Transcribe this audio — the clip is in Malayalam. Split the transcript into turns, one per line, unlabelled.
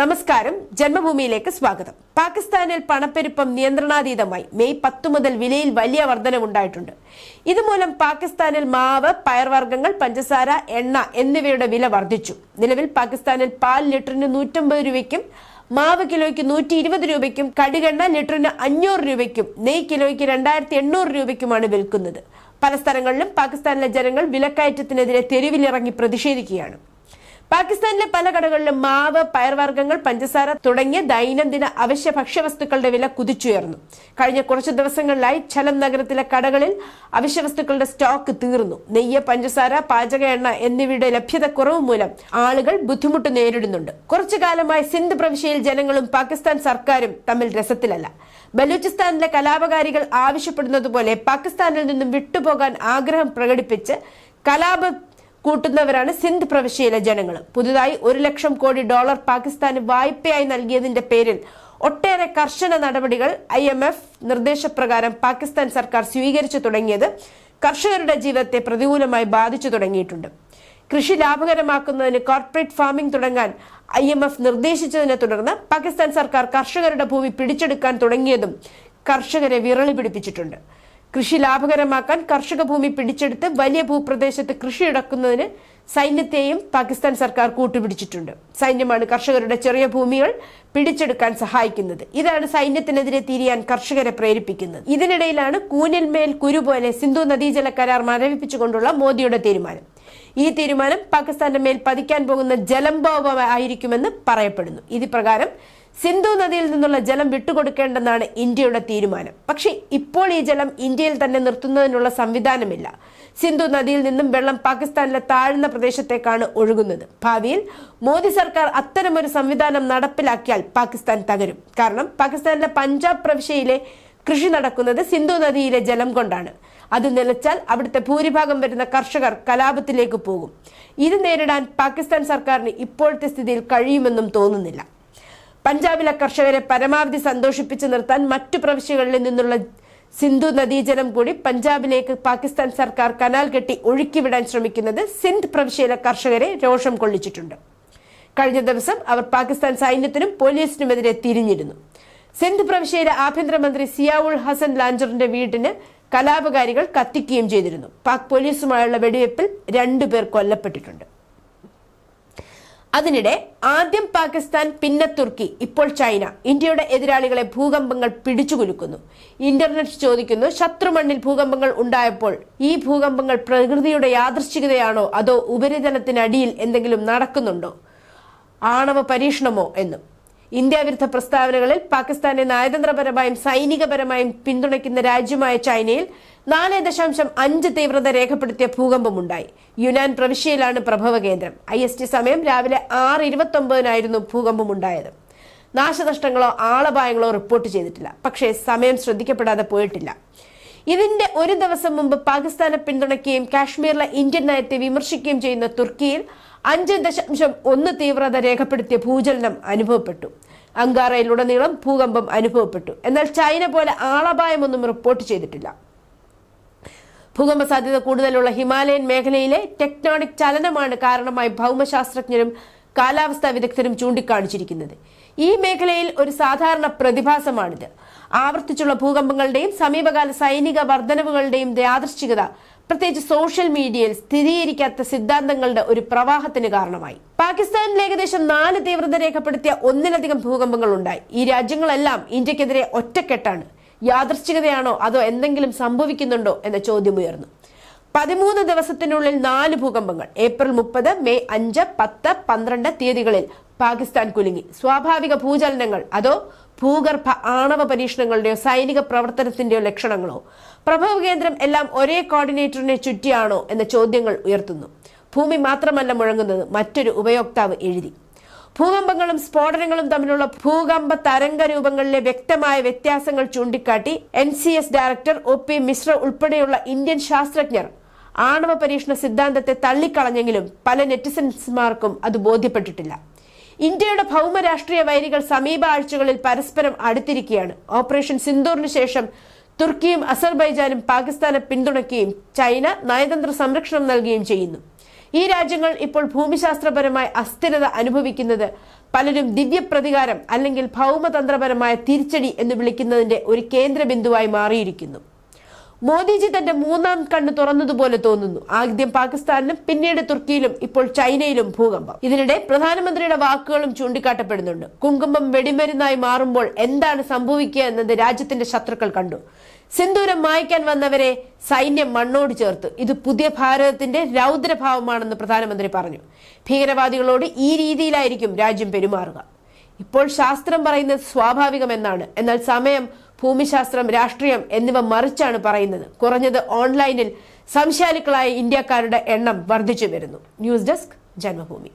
നമസ്കാരം. ജന്മഭൂമിയിലേക്ക് സ്വാഗതം. പാകിസ്ഥാനിൽ പണപ്പെരുപ്പം നിയന്ത്രണാതീതമായി. മെയ് പത്ത് മുതൽ വിലയിൽ വലിയ വർധനവുണ്ടായിട്ടുണ്ട്. ഇതുമൂലം പാകിസ്ഥാനിൽ മാവ് പയർവർഗങ്ങൾ പഞ്ചസാര എണ്ണ എന്നിവയുടെ വില വർദ്ധിച്ചു. നിലവിൽ പാകിസ്ഥാനിൽ പാൽ ലിറ്ററിന് നൂറ്റമ്പത് രൂപയ്ക്കും മാവ് കിലോയ്ക്ക് നൂറ്റി ഇരുപത് രൂപയ്ക്കും കടുകെണ്ണ ലിറ്ററിന് അഞ്ഞൂറ് രൂപയ്ക്കും നെയ് കിലോയ്ക്ക് രണ്ടായിരത്തി എണ്ണൂറ് രൂപയ്ക്കുമാണ് വിൽക്കുന്നത്. പല സ്ഥലങ്ങളിലും പാകിസ്ഥാനിലെ ജനങ്ങൾ വിലക്കയറ്റത്തിനെതിരെ തെരുവിലിറങ്ങി പ്രതിഷേധിക്കുകയാണ്. പാകിസ്ഥാനിലെ പല കടകളിലും മാവ് പയർവർഗങ്ങൾ പഞ്ചസാര തുടങ്ങിയ ദൈനംദിന അവശ്യ ഭക്ഷ്യവസ്തുക്കളുടെ വില കുതിച്ചുയർന്നു. കഴിഞ്ഞ കുറച്ചു ദിവസങ്ങളിലായി ഛലം നഗരത്തിലെ കടകളിൽ അവശ്യവസ്തുക്കളുടെ സ്റ്റോക്ക് തീർന്നു. നെയ്യ് പഞ്ചസാര പാചക എണ്ണ എന്നിവയുടെ ലഭ്യത കുറവ് മൂലം ആളുകൾ ബുദ്ധിമുട്ട് നേരിടുന്നുണ്ട്. കുറച്ചു കാലമായി സിന്ധ് പ്രവിശ്യയിൽ ജനങ്ങളും പാകിസ്ഥാൻ സർക്കാരും തമ്മിൽ രസത്തിലല്ല. ബലൂചിസ്ഥാനിലെ കലാപകാരികൾ ആവശ്യപ്പെടുന്നതുപോലെ പാകിസ്ഥാനിൽ നിന്നും വിട്ടുപോകാൻ ആഗ്രഹം പ്രകടിപ്പിച്ച് കലാപ കൂട്ടുന്നവരാണ് സിന്ധ് പ്രവിശ്യയിലെ ജനങ്ങൾ പുതുതായി ഒരു ലക്ഷം കോടി ഡോളർ പാകിസ്ഥാന് വായ്പയായി നൽകിയതിന്റെ പേരിൽ ഒട്ടേറെ കർശന നടപടികൾ ഐ എം എഫ് നിർദ്ദേശപ്രകാരം പാകിസ്ഥാൻ സർക്കാർ സ്വീകരിച്ചു തുടങ്ങിയത് കർഷകരുടെ ജീവിതത്തെ പ്രതികൂലമായി ബാധിച്ചു തുടങ്ങിയിട്ടുണ്ട്. കൃഷി ലാഭകരമാക്കുന്നതിന് കോർപ്പറേറ്റ് ഫാമിംഗ് തുടങ്ങാൻ ഐ എം എഫ് നിർദ്ദേശിച്ചതിനെ തുടർന്ന് പാകിസ്ഥാൻ സർക്കാർ കർഷകരുടെ ഭൂമി പിടിച്ചെടുക്കാൻ തുടങ്ങിയതും കർഷകരെ വിരളി പിടിപ്പിച്ചിട്ടുണ്ട്. കൃഷി ലാഭകരമാക്കാൻ കർഷക ഭൂമി പിടിച്ചെടുത്ത് വലിയ ഭൂപ്രദേശത്ത് കൃഷി ഇടക്കുന്നതിന് സൈന്യത്തെയും പാകിസ്ഥാൻ സർക്കാർ കൂട്ടുപിടിച്ചിട്ടുണ്ട്. സൈന്യമാണ് കർഷകരുടെ ചെറിയ ഭൂമികൾ പിടിച്ചെടുക്കാൻ സഹായിക്കുന്നത്. ഇതാണ് സൈന്യത്തിനെതിരെ തിരിയാൻ കർഷകരെ പ്രേരിപ്പിക്കുന്നത്. ഇതിനിടയിലാണ് കൂനിൽമേൽ കുരു പോലെ സിന്ധു നദീജല കരാർ മരവിപ്പിച്ചുകൊണ്ടുള്ള മോദിയുടെ തീരുമാനം. ഈ തീരുമാനം പാകിസ്ഥാന്റെ മേൽ പതിക്കാൻ പോകുന്ന ജലംബോപമായിരിക്കുമെന്ന് പറയപ്പെടുന്നു. ഇത് പ്രകാരം സിന്ധു നദിയിൽ നിന്നുള്ള ജലം വിട്ടുകൊടുക്കേണ്ടെന്നാണ് ഇന്ത്യയുടെ തീരുമാനം. പക്ഷേ ഇപ്പോൾ ഈ ജലം ഇന്ത്യയിൽ തന്നെ നിർത്തുന്നതിനുള്ള സംവിധാനമില്ല. സിന്ധു നദിയിൽ നിന്നും വെള്ളം പാകിസ്ഥാനിലെ താഴ്ന്ന പ്രദേശത്തേക്കാണ് ഒഴുകുന്നത്. ഭാവിയിൽ മോദി സർക്കാർ അത്തരമൊരു സംവിധാനം നടപ്പിലാക്കിയാൽ പാകിസ്ഥാൻ തകരും. കാരണം പാകിസ്ഥാനിലെ പഞ്ചാബ് പ്രവിശ്യയിലെ കൃഷി നടക്കുന്നത് സിന്ധു നദിയിലെ ജലം കൊണ്ടാണ്. അത് നിലച്ചാൽ അവിടുത്തെ ഭൂരിഭാഗം വരുന്ന കർഷകർ കലാപത്തിലേക്ക് പോകും. ഇത് നേരിടാൻ പാകിസ്ഥാൻ സർക്കാരിന് ഇപ്പോഴത്തെ സ്ഥിതിയിൽ കഴിയുമെന്നും തോന്നുന്നില്ല. പഞ്ചാബിലെ കർഷകരെ പരമാവധി സന്തോഷിപ്പിച്ചു നിർത്താൻ മറ്റു പ്രവിശ്യകളിൽ നിന്നുള്ള സിന്ധു നദീജലം കൂടി പഞ്ചാബിലേക്ക് പാകിസ്ഥാൻ സർക്കാർ കനാൽ കെട്ടി ഒഴുക്കിവിടാൻ ശ്രമിക്കുന്നത് സിന്ധ് പ്രവിശ്യയിലെ കർഷകരെ രോഷം കൊള്ളിച്ചിട്ടുണ്ട്. കഴിഞ്ഞ ദിവസം അവർ പാകിസ്ഥാൻ സൈന്യത്തിനും പോലീസിനുമെതിരെ തിരിഞ്ഞിരുന്നു. സിന്ധ് പ്രവിശ്യയിലെ ആഭ്യന്തരമന്ത്രി സിയാവുൾ ഹസൻ ലാഞ്ചറിന്റെ വീടിന് കലാപകാരികൾ കത്തിക്കുകയും ചെയ്തിരുന്നു. പാക് പോലീസുമായുള്ള വെടിവയ്പ്പിൽ രണ്ടുപേർ കൊല്ലപ്പെട്ടിട്ടുണ്ട്. അതിനിടെ ആദ്യം പാകിസ്ഥാൻ പിന്നെ തുർക്കി ഇപ്പോൾ ചൈന. ഇന്ത്യയുടെ എതിരാളികളെ ഭൂകമ്പങ്ങൾ പിടിച്ചുകുലുക്കുന്നു. ഇന്റർനെറ്റ് ചോദിക്കുന്നു ശത്രുമണ്ണിൽ ഭൂകമ്പങ്ങൾ ഉണ്ടായപ്പോൾ ഈ ഭൂകമ്പങ്ങൾ പ്രകൃതിയുടെ യാദൃശ്ചികതയാണോ അതോ ഉപരിതലത്തിനടിയിൽ എന്തെങ്കിലും നടക്കുന്നുണ്ടോ? ആണവ പരീക്ഷണമോ എന്നും. ഇന്ത്യ വിരുദ്ധ പ്രസ്താവനകളിൽ പാകിസ്ഥാനെ നയതന്ത്രപരമായും സൈനികപരമായും പിന്തുണയ്ക്കുന്ന രാജ്യമായ ചൈനയിൽ നാല് ദശാംശം അഞ്ച് തീവ്രത രേഖപ്പെടുത്തിയ ഭൂകമ്പമുണ്ടായി. യുനാൻ പ്രവിശ്യയിലാണ് പ്രഭവ കേന്ദ്രം. ഐ എസ് ടി സമയം രാവിലെ ആറ് ഇരുപത്തി ഒമ്പതിനായിരുന്നു ഭൂകമ്പമുണ്ടായത്. നാശനഷ്ടങ്ങളോ ആളപായങ്ങളോ റിപ്പോർട്ട് ചെയ്തിട്ടില്ല. പക്ഷേ സമയം ശ്രദ്ധിക്കപ്പെടാതെ പോയിട്ടില്ല. ഇതിന്റെ ഒരു ദിവസം മുമ്പ് പാകിസ്ഥാനെ പിന്തുണയ്ക്കുകയും കാശ്മീരിലെ ഇന്ത്യൻ നയത്തെ വിമർശിക്കുകയും ചെയ്യുന്ന തുർക്കിയിൽ അഞ്ച് ദശാംശം ഒന്ന് തീവ്രത രേഖപ്പെടുത്തിയ ഭൂചലനം അനുഭവപ്പെട്ടു. അങ്കാറയിലുടനീളം ഭൂകമ്പം അനുഭവപ്പെട്ടു. എന്നാൽ ചൈന പോലെ ആളപായമൊന്നും റിപ്പോർട്ട് ചെയ്തിട്ടില്ല. ഭൂകമ്പ സാധ്യത കൂടുതലുള്ള ഹിമാലയൻ മേഖലയിലെ ടെക്ടോണിക് ചലനമാണ് കാരണമായി ഭൗമശാസ്ത്രജ്ഞരും കാലാവസ്ഥാ വിദഗ്ധരും ചൂണ്ടിക്കാണിച്ചിരിക്കുന്നത്. ഈ മേഖലയിൽ ഒരു സാധാരണ പ്രതിഭാസമാണിത്. ആവർത്തിച്ചുള്ള ഭൂകമ്പങ്ങളുടെയും സമീപകാല സൈനിക വർധനവുകളുടെയും യാദൃശ്ചികത പ്രത്യേകിച്ച് സോഷ്യൽ മീഡിയയിൽ സ്ഥിരീകരിക്കാത്ത സിദ്ധാന്തങ്ങളുടെ ഒരു പ്രവാഹത്തിന് കാരണമായി. പാകിസ്ഥാനിൽ ഏകദേശം നാല് തീവ്രത രേഖപ്പെടുത്തിയ ഒന്നിലധികം ഭൂകമ്പങ്ങൾ ഉണ്ടായി ഈ രാജ്യങ്ങളെല്ലാം ഇന്ത്യക്കെതിരെ ഒറ്റക്കെട്ടാണ്. യാദൃശ്ചികതയാണോ? അതോ എന്തെങ്കിലും സംഭവിക്കുന്നുണ്ടോ? എന്ന ചോദ്യം ഉയർന്നു. പതിമൂന്ന് ദിവസത്തിനുള്ളിൽ നാല് ഭൂകമ്പങ്ങൾ. ഏപ്രിൽ മുപ്പത് മെയ് അഞ്ച് പത്ത് പന്ത്രണ്ട് തീയതികളിൽ പാകിസ്ഥാൻ കുലുങ്ങി. സ്വാഭാവിക ഭൂചലനങ്ങൾ അതോ ഭൂഗർഭ ആണവ പരീക്ഷണങ്ങളുടെയോ സൈനിക പ്രവർത്തനത്തിന്റെയോ ലക്ഷണങ്ങളോ? പ്രഭവ കേന്ദ്രം എല്ലാം ഒരേ കോർഡിനേറ്ററിനെ ചുറ്റിയാണോ? എന്ന ചോദ്യങ്ങൾ ഉയർത്തുന്നു. ഭൂമി മാത്രമല്ല മുഴങ്ങുന്നത് മറ്റൊരു ഉപയോക്താവ് എഴുതി. ഭൂകമ്പങ്ങളും സ്ഫോടനങ്ങളും തമ്മിലുള്ള ഭൂകമ്പ തരംഗ രൂപങ്ങളിലെ വ്യക്തമായ വ്യത്യാസങ്ങൾ ചൂണ്ടിക്കാട്ടി N C S director O P Mishra ഉൾപ്പെടെയുള്ള ഇന്ത്യൻ ശാസ്ത്രജ്ഞർ ആണവ പരീക്ഷണ സിദ്ധാന്തത്തെ തള്ളിക്കളഞ്ഞെങ്കിലും പല നെറ്റിസൻസ്മാർക്കും അത് ബോധ്യപ്പെട്ടിട്ടില്ല. ഇന്ത്യയുടെ ഭൗമരാഷ്ട്രീയ വൈരികൾ സമീപ ആഴ്ചകളിൽ പരസ്പരം അടുത്തിരിക്കുകയാണ്. ഓപ്പറേഷൻ സിന്ദൂറിന് ശേഷം തുർക്കിയും അസർബൈജാനും പാകിസ്ഥാനെ പിന്തുണയ്ക്കുകയും ചൈന നയതന്ത്ര സംരക്ഷണം നൽകുകയും ചെയ്യുന്നു. ഈ രാജ്യങ്ങൾ ഇപ്പോൾ ഭൂമിശാസ്ത്രപരമായ അസ്ഥിരത അനുഭവിക്കുന്നത് പലരും ദിവ്യപ്രതികാരം അല്ലെങ്കിൽ ഭൗമതന്ത്രപരമായ തിരിച്ചടി എന്ന് വിളിക്കുന്നതിന്റെ ഒരു കേന്ദ്രബിന്ദുവായി മാറിയിരിക്കുന്നു. മോദിജി തന്റെ മൂന്നാം കണ്ണ് തുറന്നതുപോലെ തോന്നുന്നു. ആദ്യം പാകിസ്ഥാനിലും പിന്നീട് തുർക്കിയിലും ഇപ്പോൾ ചൈനയിലും ഭൂകമ്പം. ഇതിനിടെ പ്രധാനമന്ത്രിയുടെ വാക്കുകളും ചൂണ്ടിക്കാട്ടപ്പെടുന്നുണ്ട്. കുങ്കുമം വെടിമരുന്നായി മാറുമ്പോൾ എന്താണ് സംഭവിക്കുക എന്നത് രാജ്യത്തിന്റെ ശത്രുക്കൾ കണ്ടു. സിന്ദൂരം മായ്ക്കാൻ വന്നവരെ സൈന്യം മണ്ണോട് ചേർത്ത്. ഇത് പുതിയ ഭാരതത്തിന്റെ രൗദ്രഭാവമാണെന്ന് പ്രധാനമന്ത്രി പറഞ്ഞു. ഭീകരവാദികളോട് ഈ രീതിയിലായിരിക്കും രാജ്യം പെരുമാറുക. ഇപ്പോൾ ശാസ്ത്രം പറയുന്നത് സ്വാഭാവികമെന്നാണ്. എന്നാൽ സമയം ഭൂമിശാസ്ത്രം രാഷ്ട്രീയം എന്നിവ മറിച്ചാണ് പറയുന്നത്. കുറഞ്ഞത് ഓൺലൈനിൽ സംശയാലുക്കളായ ഇന്ത്യക്കാരുടെ എണ്ണം വർദ്ധിച്ചു വരുന്നു. News desk Janmabhumi.